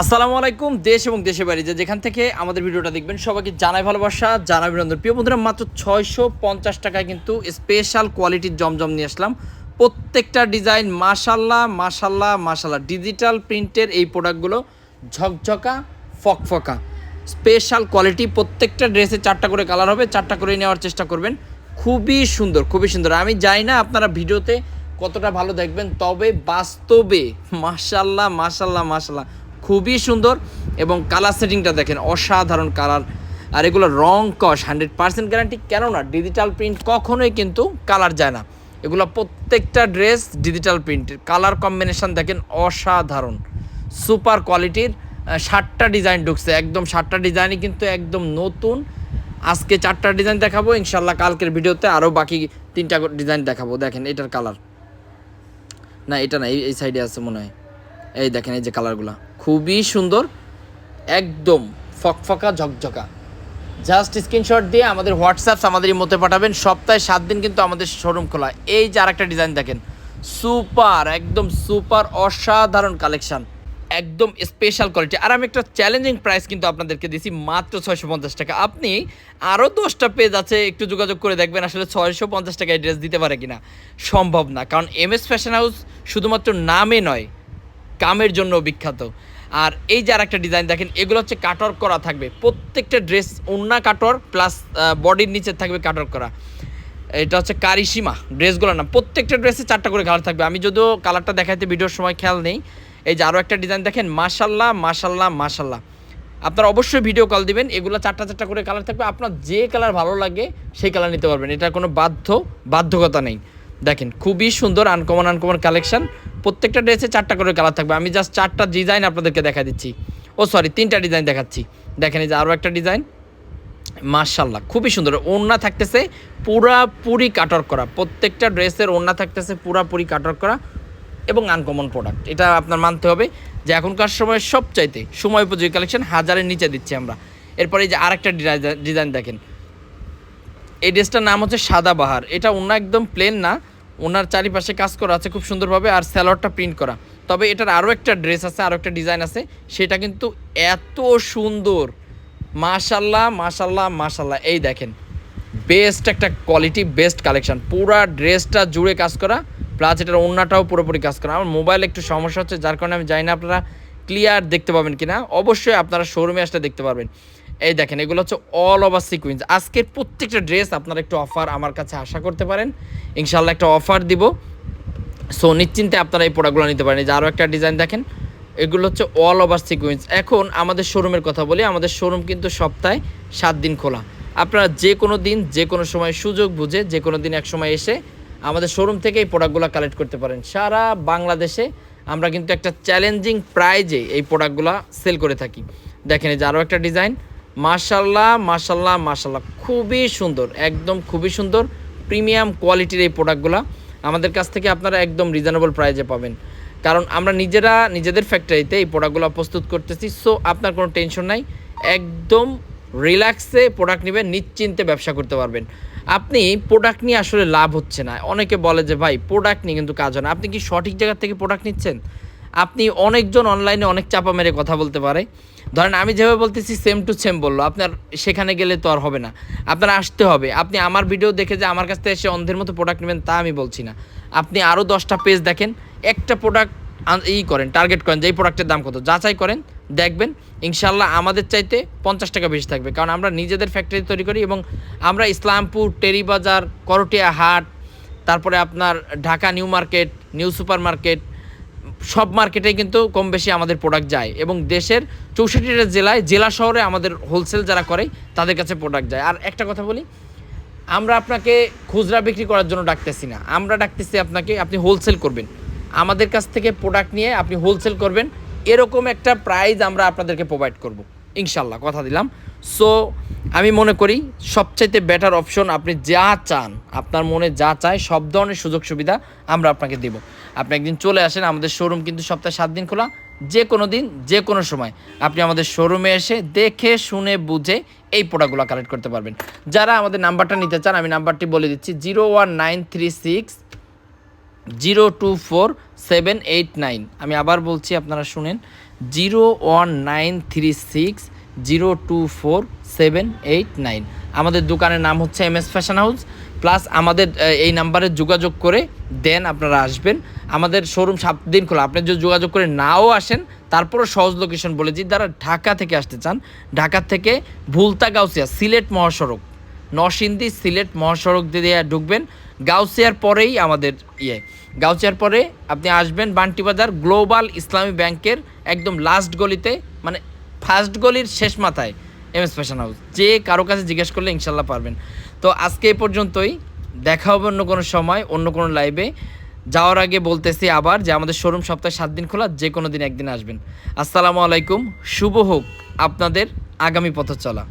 আসসালামু আলাইকুম, দেশ এবং দেশের বাইরে যে যেখান থেকে আমাদের ভিডিওটা দেখবেন, সবাইকে জানাই ভালোবাসা, জানাই অভিনন্দন। প্রিয় বন্ধুরা, মাত্র ছয়শো পঞ্চাশ টাকায় কিন্তু স্পেশাল কোয়ালিটির জমজম নিয়ে আসলাম। প্রত্যেকটা ডিজাইন মাশাল্লাহ মাশাল্লাহ মাশাল্লাহ। ডিজিটাল প্রিন্টের এই প্রোডাক্টগুলো ঝকঝকা, ফকফকা। স্পেশাল কোয়ালিটি প্রত্যেকটা ড্রেসে চারটা করে কালার হবে, চারটা করে নেওয়ার চেষ্টা করবেন। খুবই সুন্দর খুবই সুন্দর। আমি জানি না আপনারা ভিডিওতে কতটা ভালো দেখবেন, তবে বাস্তবে মাশাল্লাহ মাশাল্লাহ মাশাল্লাহ। খুবই সুন্দর এবং কালার সেটিংটা দেখেন, অসাধারণ কালার আর এগুলো রং কস হান্ড্রেড পার্সেন্ট গ্যারান্টি কেননা ডিজিটাল প্রিন্ট কখনোই কিন্তু কালার যায় না। এগুলো প্রত্যেকটা ড্রেস ডিজিটাল প্রিন্টের কালার কম্বিনেশান দেখেন অসাধারণ। সুপার কোয়ালিটির ষাটটা ডিজাইন ঢুকছে, একদম ষাটটা ডিজাইনই কিন্তু একদম নতুন। আজকে চারটা ডিজাইন দেখাবো ইনশাল্লাহ কালকের ভিডিওতে আরও বাকি তিনটা ডিজাইন দেখাবো। দেখেন এটার কালার না, এটা না, এই সাইডে আছে মনে হয়। এই দেখেন, এই যে কালারগুলো। খুবই সুন্দর, একদম ফকফকা, ঝকঝকা। জাস্ট স্ক্রিনশট দিয়ে আমাদের হোয়াটসঅ্যাপ আমাদের মতে পাঠাবেন। সপ্তাহে সাত দিন কিন্তু আমাদের শোরুম খোলা। এই যে আরেকটা ডিজাইন দেখেন সুপার একদম সুপার অসাধারণ কালেকশন একদম স্পেশাল কোয়ালিটি আর আমি একটা চ্যালেঞ্জিং প্রাইস কিন্তু আপনাদেরকে দিছি, মাত্র ছয়শো পঞ্চাশ টাকা। আপনি আরও দশটা পেজ আছে, একটু যোগাযোগ করে দেখবেন আসলে ছয়শো পঞ্চাশ টাকা ড্রেস দিতে পারে কিনা। সম্ভব না, কারণ এম এস ফ্যাশন হাউস শুধুমাত্র নামে নয় কামের জন্য বিখ্যাত। আর এই যে আরেকটা ডিজাইন দেখেন, এগুলো হচ্ছে কাটর করা থাকবে। প্রত্যেকটা ড্রেস ওন্না কাটর প্লাস বডির নিচে থাকবে কাটর করা। এটা হচ্ছে কারিসীমা ড্রেসগুলো না। প্রত্যেকটা ড্রেসে চারটা করে কালার থাকবে। আমি যদিও কালারটা দেখাইতে ভিডিওর সময় খেয়াল নেই। এই যে আরও একটা ডিজাইন দেখেন, মাশাল্লাহ মাশাল্লাহ মাশাল্লাহ। আপনারা অবশ্যই ভিডিও কল দিবেন। এগুলো চারটা চারটা করে কালার থাকবে। আপনার যে কালার ভালো লাগে, সেই কালার নিতে পারবেন। এটা কোনো বাধ্য, বাধ্যকতা নেই। দেখেন, খুবই সুন্দর আনকমন আনকমন কালেকশন প্রত্যেকটা ড্রেসে চারটা করে কালার থাকবে। আমি জাস্ট চারটা ডিজাইন আপনাদেরকে দেখা দিচ্ছি। ও সরি তিনটা ডিজাইন দেখাচ্ছি। দেখেন এই যে আরও একটা ডিজাইন মার্শাল্লাহ খুবই সুন্দর। ওড়না থাকতেছে পুরাপুরি কাটর করা। প্রত্যেকটা ড্রেসের ওড়না থাকতেছে পুরাপুরি কাটর করা এবং আনকমন প্রোডাক্ট এটা আপনার মানতে হবে যে এখনকার সময় সবচাইতে সময় উপযোগী কালেকশন হাজারের নিচে দিচ্ছি আমরা। এরপরে এই যে আরেকটা ডিজাইন দেখেন। এই ড্রেসটার নাম হচ্ছে সাদা বাহার। এটা অন্য একদম প্লেন না। ওনার চারিপাশে কাজ করা আছে খুব সুন্দরভাবে আর স্যালোয়ারটা প্রিন্ট করা। তবে এটার আরও একটা ড্রেস আছে, আরও একটা ডিজাইন আছে, সেটা কিন্তু এত সুন্দর। মাশাল্লাহ মাশাল্লাহ মাশাল্লাহ। এই দেখেন বেস্ট একটা কোয়ালিটি বেস্ট কালেকশন পুরা ড্রেসটা জুড়ে কাজ করা প্লাস এটার অন্যটাও পুরোপুরি কাজ করা। আমার মোবাইল একটু সমস্যা হচ্ছে, যার কারণে আমি জানি না আপনারা ক্লিয়ার দেখতে পাবেন কিনা। অবশ্যই আপনারা শোরুমে আসলে দেখতে পারবেন। এই দেখেন, এগুলো হচ্ছে অল ওভার সিকুয়েন্স আজকের প্রত্যেকটা ড্রেস আপনারা একটু অফার আমার কাছে আশা করতে পারেন। ইনশাল্লাহ একটা অফার দিব। সো নিশ্চিন্তে আপনারা এই প্রোডাক্টগুলো নিতে পারেন। যে আরও একটা ডিজাইন দেখেন, এগুলো হচ্ছে অল ওভার সিকুয়েন্স এখন আমাদের শোরুমের কথা বলি, আমাদের শোরুম কিন্তু সপ্তাহে সাত দিন খোলা। আপনারা যে কোনো দিন, যে কোনো সময় সুযোগ বুঝে যে কোনো দিন এক সময় এসে আমাদের শোরুম থেকে এই প্রোডাক্টগুলো কালেক্ট করতে পারেন। সারা বাংলাদেশে আমরা কিন্তু একটা চ্যালেঞ্জিং প্রাইজে এই প্রোডাক্টগুলো সেল করে থাকি। দেখেন, এই যে আরও একটা ডিজাইন মাশাল্লাহ মাশাল্লাহ মাশাল্লাহ। খুবই সুন্দর, একদম খুবই সুন্দর প্রিমিয়াম কোয়ালিটির এই প্রোডাক্টগুলো আমাদের কাছ থেকে আপনারা একদম রিজনেবল প্রাইজে পাবেন। কারণ আমরা নিজেরা, নিজেদের ফ্যাক্টরিতে এই প্রোডাক্টগুলো প্রস্তুত করতেছি সো আপনার কোনো টেনশন নাই, একদম রিল্যাক্সে প্রোডাক্ট নেবেন, নিশ্চিন্তে ব্যবসা করতে পারবেন। আপনি প্রোডাক্ট নিয়ে আসলে লাভ হচ্ছে না। অনেকে বলে যে, ভাই প্রোডাক্ট নিয়ে কিন্তু কাজ হয় না। আপনি কি সঠিক জায়গা থেকে প্রোডাক্ট নিচ্ছেন? আপনি অনেকজন অনলাইনে অনেক চাপা মেরে কথা বলতে পারে। ধরেন আমি যেভাবে বলতেছি সেম টু সেম বলল। আপনার সেখানে গেলে তো আর হবে না। আপনার আসতে হবে। আপনি আমার ভিডিও দেখে যে আমার কাছ থেকে এসে অন্ধের মতো প্রোডাক্ট নেবেন, তা আমি বলছি না। আপনি আরও দশটা পেজ দেখেন, একটা প্রোডাক্ট ই করেন টার্গেট করেন যে এই প্রোডাক্টের দাম কত। যাচাই করেন, দেখবেন ইনশাল্লাহ আমাদের চাইতে পঞ্চাশ টাকা বেশি থাকবে। কারণ আমরা নিজেদের ফ্যাক্টরি তৈরি করি এবং আমরা ইসলামপুর, টেরিবাজার করটিয়া হাট তারপরে আপনার Dhaka new market, new super market সব মার্কেটেই কিন্তু কম বেশি আমাদের প্রোডাক্ট যায় এবং দেশের চৌষট্টিটা জেলায়, জেলা শহরে আমাদের হোলসেল যারা করে, তাদের কাছে প্রোডাক্ট যায়। আর একটা কথা বলি, আমরা আপনাকে খুচরা বিক্রি করার জন্য ডাকতেছি না। আমরা ডাকতেছি আপনাকে, আপনি হোলসেল করবেন। আমাদের কাছ থেকে প্রোডাক্ট নিয়ে আপনি হোলসেল করবেন। এরকম একটা প্রাইজ আমরা আপনাদেরকে প্রোভাইড করব। ইনশাল্লাহ কথা দিলাম। সো আমি মনে করি সবচাইতে বেটার অপশন আপনি যা চান, আপনার মনে যা চায়, সব ধরনের সুযোগ সুবিধা আমরা আপনাকে দেব। আপনি একদিন চলে আসেন, আমাদের শোরুম কিন্তু সপ্তাহে সাত দিন খোলা, যে কোনো দিন, যে কোনো সময়। আপনি আমাদের শোরুমে এসে দেখে, শুনে, বুঝে এই প্রোডাক্টগুলো কালেক্ট করতে পারবেন। যারা আমাদের নাম্বারটা নিতে চান, আমি নাম্বারটি বলে দিচ্ছি, zero one nine three six zero two four seven eight nine আমি আবার বলছি আপনারা শুনেন zero one nine three six zero two four seven eight nine. আমাদের দোকানের নাম হচ্ছে M S fashion house plus আমাদের এই নাম্বারে যোগাযোগ করে দেন আপনারা আসবেন। আমাদের শোরুম সাত দিন খোলা। আপনি যদি যোগাযোগ করে নাও আসেন, তারপরও সহজ লোকেশন বলেছি যারা ঢাকা থেকে আসতে চান, ঢাকা থেকে ভুলতা গাউসিয়া সিলেট মহাসড়ক, নরসিংদী সিলেট মহাসড়ক দিয়ে ঢুকবেন। গাউসিয়ার পরেই আমাদের ইয়ে। গাউসিয়ার পরে আপনি আসবেন বান্টি বাজার গ্লোবাল ইসলামী ব্যাংকের একদম লাস্ট গলিতে মানে ফার্স্ট গলির শেষ মাথায় এম এস ফ্যাশন হাউস। যে কারও কাছে জিজ্ঞেস করলে ইনশাল্লাহ পারবেন। তো আজকে এ পর্যন্তই। দেখা হবে অন্য কোনো সময়, অন্য কোনো লাইভে যাওয়ার আগে বলতেছি আবার যে আমাদের শোরুম সপ্তাহে সাত দিন খোলা, যে কোনো দিন একদিন আসবেন। আসসালামু আলাইকুম। শুভ হোক আপনাদের আগামী পথ চলা